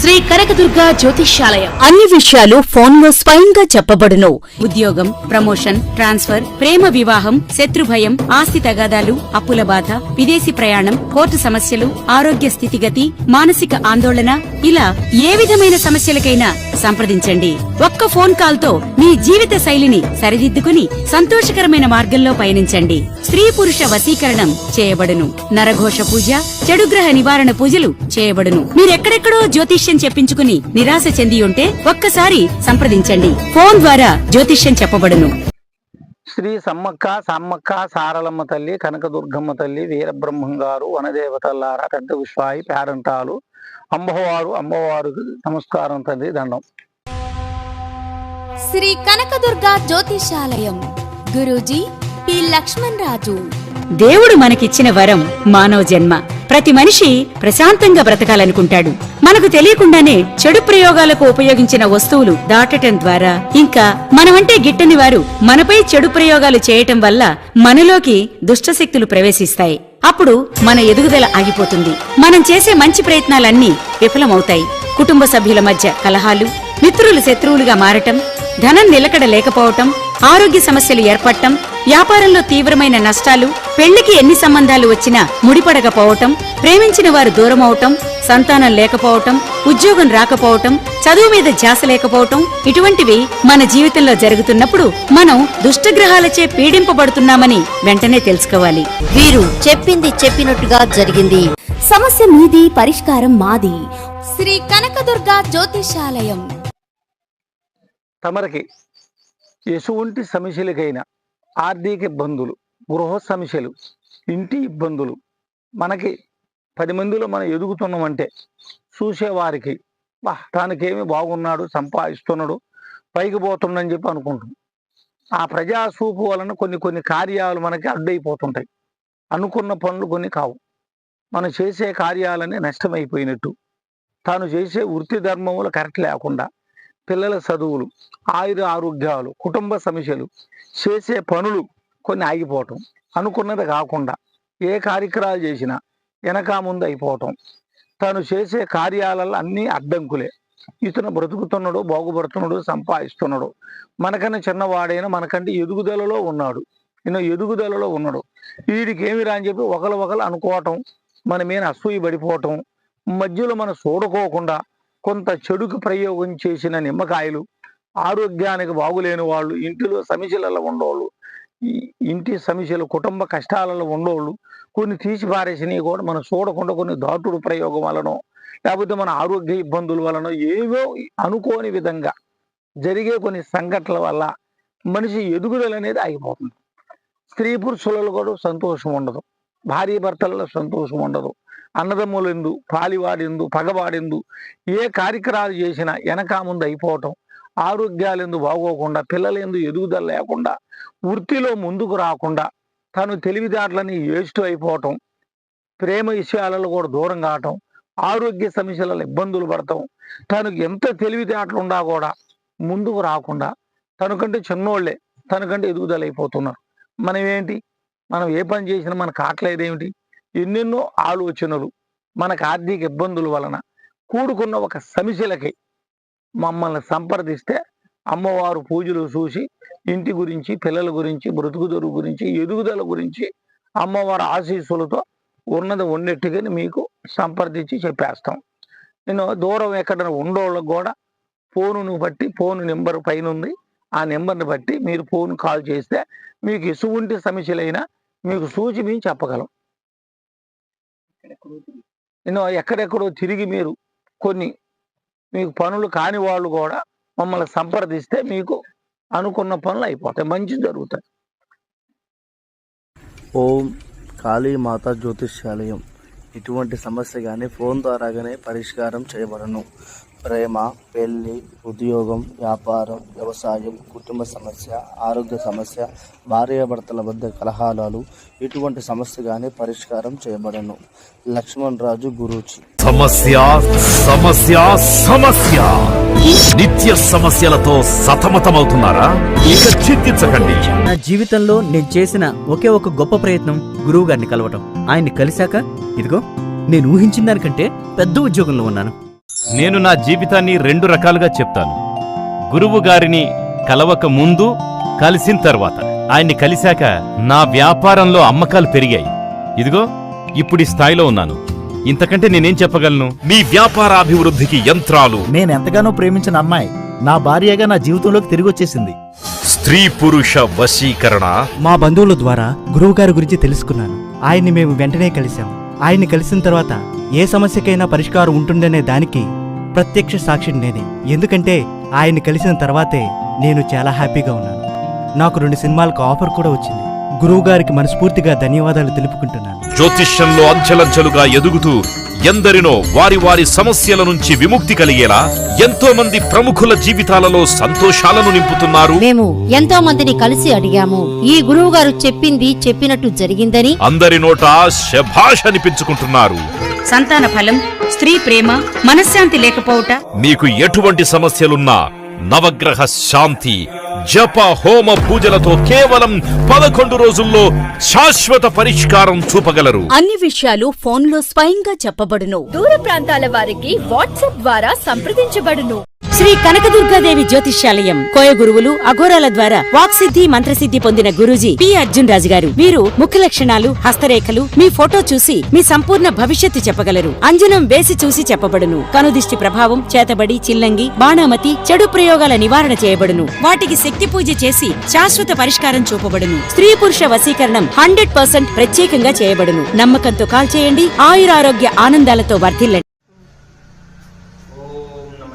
శ్రీ కనకదుర్గ జ్యోతిష్యాలయం. అన్ని విషయాలు ఫోన్లో స్వయంగా చెప్పబడును. ఉద్యోగం ప్రమోషన్ ట్రాన్స్ఫర్ ప్రేమ వివాహం శత్రుభయం ఆస్తి తగాదాలు అప్పుల బాధ విదేశీ ప్రయాణం కోర్టు సమస్యలు ఆరోగ్య స్థితిగతి మానసిక ఆందోళన ఇలా ఏ విధమైన సమస్యలకైనా సంప్రదించండి. ఒక్క ఫోన్ కాల్తో మీ జీవిత శైలిని సరిదిద్దుకుని సంతోషకరమైన మార్గంలో పయనించండి. స్త్రీ పురుష వశీకరణం చేయబడును. నరఘోష పూజ చెడుగ్రహ నివారణ పూజలు చేయబడును. మీరెక్కడెక్కడో జ్యోతిష్యం చెప్పించుకుని నిరాశ చెంది ఉంటే ఒక్కసారి సంప్రదించండి. ఫోన్ ద్వారా జ్యోతిష్యం చెప్పబడును. శ్రీ సమ్మక్క సమ్మక్క సారలమ్మ తల్లి కనకదుర్గమ్మ తల్లి వీరబ్రహ్మం గారు వనదేవతల్లారా పెద్ద విశ్వాయి పేరంటాలు అమ్మవారు అమ్మవారికి నమస్కారం తండ్రి దండం. శ్రీ కనకదుర్గ జ్యోతిషాలయం. గురూజీ పి లక్ష్మణ్ రాజు. దేవుడు మనకిచ్చిన వరం మానవ జన్మ. ప్రతి మనిషి ప్రశాంతంగా బ్రతకాలనుకుంటాడు. మనకు తెలియకుండానే చెడు ప్రయోగాలకు ఉపయోగించిన వస్తువులు దాటటం ద్వారా ఇంకా మనమంటే గిట్టని వారు మనపై చెడు ప్రయోగాలు చేయటం వల్ల మనలోకి దుష్టశక్తులు ప్రవేశిస్తాయి. అప్పుడు మన ఎదుగుదల ఆగిపోతుంది. మనం చేసే మంచి ప్రయత్నాలన్నీ విఫలమవుతాయి. కుటుంబ సభ్యుల మధ్య కలహాలు మిత్రులు శత్రువులుగా మారటం ధనం నిలకడ లేకపోవటం ఆరోగ్య సమస్యలు ఏర్పడటం వ్యాపారంలో తీవ్రమైన నష్టాలు పెళ్ళికి ఎన్ని సంబంధాలు వచ్చినా ముడిపడకపోవటం ప్రేమించిన వారు దూరమవటం సంతానం లేకపోవటం ఉద్యోగం రాకపోవటం చదువు మీద ధ్యాస లేకపోవటం ఇటువంటివి మన జీవితంలో జరుగుతున్నప్పుడు మనం దుష్టగ్రహాలచే పీడింపబడుతున్నామని వెంటనే తెలుసుకోవాలి. వీరు చెప్పింది చెప్పినట్టుగా జరిగింది. సమస్య మీది పరిష్కారం మాది. శ్రీ కనకదుర్గ జ్యోతిషాలయం. తమరికి ఎటువంటి సమస్యలకైనా ఆర్థిక ఇబ్బందులు గృహ సమస్యలు ఇంటి ఇబ్బందులు. మనకి పది మందిలో మనం ఎదుగుతున్నామంటే చూసేవారికి వా తానికేమి బాగున్నాడు సంపాదిస్తున్నాడు పైకి పోతుండని చెప్పి అనుకుంటాం. ఆ ప్రజా చూపు వలన కొన్ని కొన్ని కార్యాలు మనకి అడ్డైపోతుంటాయి. అనుకున్న పనులు కొన్ని కావు. మనం చేసే కార్యాలన్నీ నష్టమైపోయినట్టు. తాను చేసే వృత్తి ధర్మములు కరెక్ట్ లేకుండా పిల్లల చదువులు ఆయుర ఆరోగ్యాలు కుటుంబ సమస్యలు చేసే పనులు కొన్ని ఆగిపోవటం. అనుకున్నది కాకుండా ఏ కార్యక్రమాలు చేసినా వెనక ముందు అయిపోవటం. తను చేసే కార్యాలలో అన్నీ అడ్డంకులే. ఇతను బ్రతుకుతున్నాడు బాగుపడుతున్నాడు సంపాదిస్తున్నాడు. మనకన్నా చిన్నవాడైన మనకంటే ఎదుగుదలలో ఉన్నాడు. ఈయన ఎదుగుదలలో ఉన్నాడు. వీడికి ఏమి రా అని చెప్పి ఒకరు ఒకరు అనుకోవటం మన మీద అసూయ పడిపోవటం మధ్యలో మనం చూడుకోకుండా కొంత చెడుకు ప్రయోగం చేసిన నిమ్మకాయలు ఆరోగ్యానికి బాగులేని వాళ్ళు ఇంటిలో సమస్యలలో ఉండేవాళ్ళు ఇంటి సమస్యలు కుటుంబ కష్టాలలో ఉండేవాళ్ళు కొన్ని తీసి పారేసినవి కూడా మనం చూడకుండా కొన్ని దాటుడు ప్రయోగం వలనో లేకపోతే మన ఆరోగ్య ఇబ్బందుల వలన ఏవో అనుకోని విధంగా జరిగే కొన్ని సంఘటనల వల్ల మనిషి ఎదుగుదల అనేది ఆగిపోతుంది. స్త్రీ పురుషులలో కూడా సంతోషం ఉండదు. భార్య భర్తలలో సంతోషం ఉండదు. అన్నదమ్ములెందు పాలివాడెందు పగవాడెందు ఏ కార్యక్రమాలు చేసినా వెనక ముందు అయిపోవటం. ఆరోగ్యాలెందు బాగోకుండా పిల్లలెందు ఎదుగుదల లేకుండా వృత్తిలో ముందుకు రాకుండా తను తెలివిదాట్లని వేస్ట్ అయిపోవటం. ప్రేమ విషయాలలో కూడా దూరం కావటం. ఆరోగ్య సమస్యలలో ఇబ్బందులు పడటం. తనకు ఎంత తెలివితేటలు ఉన్నా కూడా ముందుకు రాకుండా తనకంటే చిన్నోళ్ళే తనకంటే ఎదుగుదల అయిపోతున్నారు. మనం ఏంటి మనం ఏ పని చేసినా మనకు కావట్లేదేమిటి ఎన్నెన్నో ఆలోచనలు మనకు ఆర్థిక ఇబ్బందుల వలన కూడుకున్న ఒక సమస్యలకి మమ్మల్ని సంప్రదిస్తే అమ్మవారు పూజలు చూసి ఇంటి గురించి పిల్లల గురించి బ్రతుకుదొరు గురించి ఎదుగుదల గురించి అమ్మవారి ఆశీస్సులతో ఉన్నది ఉన్నట్టుగాని మీకు సంప్రదించి చెప్పేస్తాం. నేను దూరం ఎక్కడ ఉండోళ్ళకు కూడా ఫోనును బట్టి ఫోన్ నెంబర్ పైన ఉంది. ఆ నెంబర్ని బట్టి మీరు ఫోన్ కాల్ చేస్తే మీకు ఎసువంటి సమస్యలైనా మీకు సూచి మేము చెప్పగలం. నేను ఎక్కడెక్కడో తిరిగి మీరు కొన్ని మీకు పనులు కాని వాళ్ళు కూడా మమ్మల్ని సంప్రదిస్తే మీకు అనుకున్న పనులు అయిపోతాయి. మంచి జరుగుతాయి. ఓం కాళీ మాతా జ్యోతిష్యాలయం. ఇటువంటి సమస్య కానీ ఫోన్ ద్వారాగానే పరిష్కారం చేయబడను. ప్రేమ పెళ్ళి ఉద్యోగం వ్యాపారం వ్యవసాయం కుటుంబ సమస్య ఆరోగ్య సమస్య భార్యాభర్తల మధ్య కలహాలాలు ఇటువంటి సమస్య కానీ పరిష్కారం చేయబడను. లక్ష్మణ్ రాజు గురూజీ. సమస్య సమస్య సమస్య. నిత్య సమస్యలతో సతమతమవుతున్నారా? ఇక చింతించకండి. నా జీవితంలో నేను చేసిన ఒకే ఒక గొప్ప ప్రయత్నం గురువు గారిని కలవటం. ఆయన్ని కలిశాక ఇదిగో నేను ఊహించిన దానికంటే పెద్ద ఉద్యోగంలో ఉన్నాను. నేను నా జీవితాన్ని రెండు రకాలుగా చెప్తాను. గురువు గారిని కలవక ముందు కలిసిన తర్వాత. ఆయన్ని కలిశాక నా వ్యాపారంలో అమ్మకాలు పెరిగాయి. ఇదిగో ఇప్పుడు ఈ స్థాయిలో ఉన్నాను. ఇంతకంటే నేనేం చెప్పగలను? మీ వ్యాపారాభివృద్ధికి యంత్రాలు. నేను ఎంతగానో ప్రేమించిన అమ్మాయి. నా భార్యగా నా జీవితంలోకి తిరిగి వచ్చేసింది. స్త్రీ పురుష వశీకరణ. మా బంధువుల ద్వారా గురువు గారి గురించి తెలుసుకున్నాను. ఆయన్ని మేము వెంటనే కలిశాం. ఆయన్ని కలిసిన తర్వాత ఏ సమస్యకైనా పరిష్కారం ఉంటుందనే దానికి ప్రత్యక్ష సాక్షిని నేనే. ఎందుకంటే ఆయన్ని కలిసిన తర్వాతే నేను చాలా హ్యాపీగా ఉన్నాను. నాకు రెండు సినిమాలకు ఆఫర్ కూడా వచ్చింది. గురువు గారికి మనస్ఫూర్తిగా ధన్యవాదాలు తెలుపుకుంటున్నాను. జ్యోతిష్యంలో అంచెలంచెలుగా ఎదుగుతూ ఎందరినో వారి వారి సమస్యల నుంచి విముక్తి కలిగేలా ఎంతో మంది ప్రముఖుల జీవితాలలో సంతోషాలను నింపుతున్నారు. మేము ఎంతో మందిని కలిసి అడిగాము. ఈ గురువు గారు చెప్పింది చెప్పినట్టు జరిగిందని. అందరి నోట శభాష్ అనిపించుకుంటున్నారు. సంతాన ఫలం స్త్రీ ప్రేమ మనశ్శాంతి లేకపోవుట. మీకు ఎటువంటి సమస్యలున్నా నవగ్రహ శాంతి జప హోమ పూజలతో కేవలం పదకొండు రోజుల్లో శాశ్వత పరిష్కారం చూపగలరు. అన్ని విషయాలు ఫోన్లో స్వయంగా చెప్పబడును. దూర ప్రాంతాల వారికి వాట్సాప్ ద్వారా సంప్రదించబడును. శ్రీ కనకదుర్గాదేవి జ్యోతిష్యాలయం. కోయ గురువులు అఘోరాల ద్వారా వాక్సిద్ధి మంత్రసిద్ధి పొందిన గురూజీ పి అర్జున్ రాజు గారు. వీరు ముఖ లక్షణాలు హస్తరేఖలు మీ ఫోటో చూసి మీ సంపూర్ణ భవిష్యత్తు చెప్పగలరు. అంజనం వేసి చూసి చెప్పబడును. కనుదిష్టి ప్రభావం చేతబడి చిల్లంగి బాణామతి చెడు ప్రయోగాల నివారణ చేయబడును. వాటికి శక్తి పూజ చేసి శాశ్వత పరిష్కారం చూపబడును. స్త్రీ పురుష వశీకరణం హండ్రెడ్ పర్సెంట్ ప్రత్యేకంగా చేయబడును. నమ్మకంతో కాల్ చేయండి. ఆయురారోగ్య ఆనందాలతో వర్ధిల్లండి ఓం నమ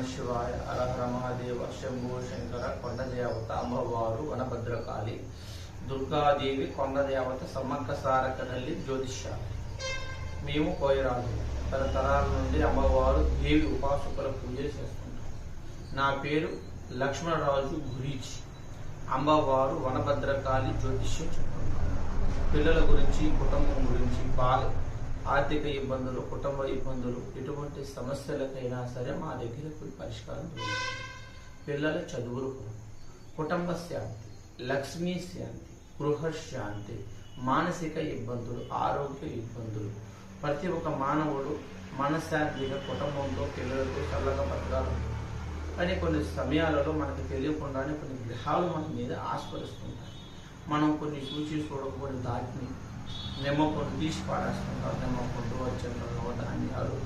హర హరహర శంభో శంకర కొండ దేవత అమ్మవారు వనభద్రకాళి దుర్గాదేవి కొండ దేవత సమ్మక్క సారకనల్లి జ్యోతిష్య. మేము కోయరాజు. తరతరాల నుండి అమ్మవారు దేవి ఉపాసకుల పూజ చేస్తుంటాం నా పేరు లక్ష్మణరాజు గురీచి అమ్మవారు వనభద్రకాళి జ్యోతిష్యం చెప్తున్నాను పిల్లల గురించి కుటుంబం గురించి బాల ఆర్థిక ఇబ్బందులు కుటుంబ ఇబ్బందులు ఎటువంటి సమస్యలకైనా సరే మా దగ్గరకు పరిష్కారం దొరుకుతుంది. పిల్లల చదువులు కుటుంబ శాంతి లక్ష్మీ శాంతి గృహ శాంతి మానసిక ఇబ్బందులు ఆరోగ్య ఇబ్బందులు. ప్రతి ఒక్క మానవుడు మనశ్శాంతిగా కుటుంబంతో పిల్లలతో చల్లగా బతకాలి. కానీ కొన్ని సమయాలలో మనకు తెలియకుండానే కొన్ని గ్రహాలు మన మీద ఆస్పదిస్తుంటాయి మనం కొన్ని చూసి చూడకపోయిన దాటిని नेमोकोट तीस पाड असताना नेमोकोट वचन आणि अरू